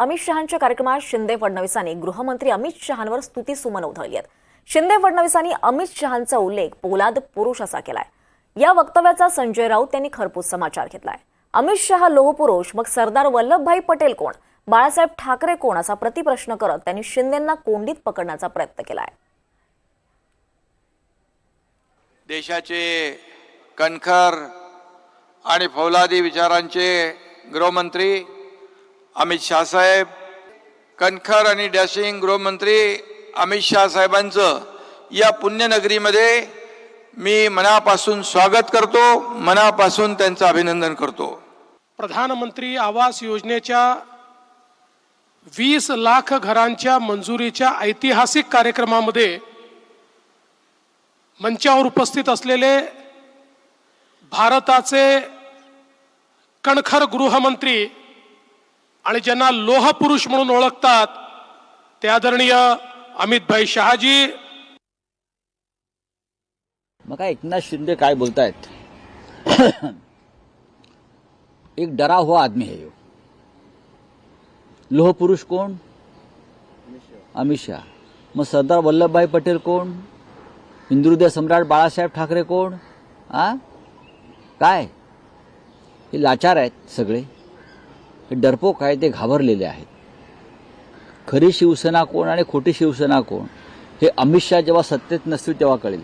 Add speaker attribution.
Speaker 1: अमित शहांच्या कार्यक्रमात शिंदे फडणवीसांनी गृहमंत्री अमित शहांवर स्तुती सुमन उधळली आहेत. शिंदे फडणवीसांनी अमित शहांचा उल्लेख पोलाद पुरुष असा केलाय. या वक्तव्याचा संजय राऊत यांनी खरपूस समाचार घेतलाय. अमित शहा लोहपुरुष मग सरदार वल्लभभाई पटेल कोण? बाळासाहेब ठाकरे कोण असा प्रतिप्रश्न करत त्यांनी शिंदेंना कोंडीत पकडण्याचा प्रयत्न केलाय.
Speaker 2: देशाचे कणखर आणि फौलादी विचारांचे गृहमंत्री अमित शहासाहेब कणखर आणि डॅशिंग गृहमंत्री अमित शाह साहेबांचं या पुण्यनगरीमध्ये मी मनापासून स्वागत करतो मनापासून त्यांचं अभिनंदन करतो.
Speaker 3: प्रधानमंत्री आवास योजनेच्या वीस लाख घरांच्या मंजुरीच्या ऐतिहासिक कार्यक्रमामध्ये मंचावर उपस्थित असलेले भारताचे कणखर गृहमंत्री आणि ज्यांना लोहपुरुष म्हणून ओळखतात ते आदरणीय अमितभाई शहाजी.
Speaker 4: मग काय एकनाथ शिंदे काय बोलतायत? एक डरा हुआ आदमी है यो. लोह पुरुष कोण? अमित शहा. मग सरदार वल्लभभाई पटेल कोण? हिंदुहृदय सम्राट बाळासाहेब ठाकरे कोण? आ? काय? हे लाचार आहेत सगळे. डरपोक आहे ते घाबरलेले आहेत. खरी शिवसेना कोण आणि खोटी शिवसेना कोण हे अमित शहा जेव्हा सत्तेत नसतील तेव्हा कळेल.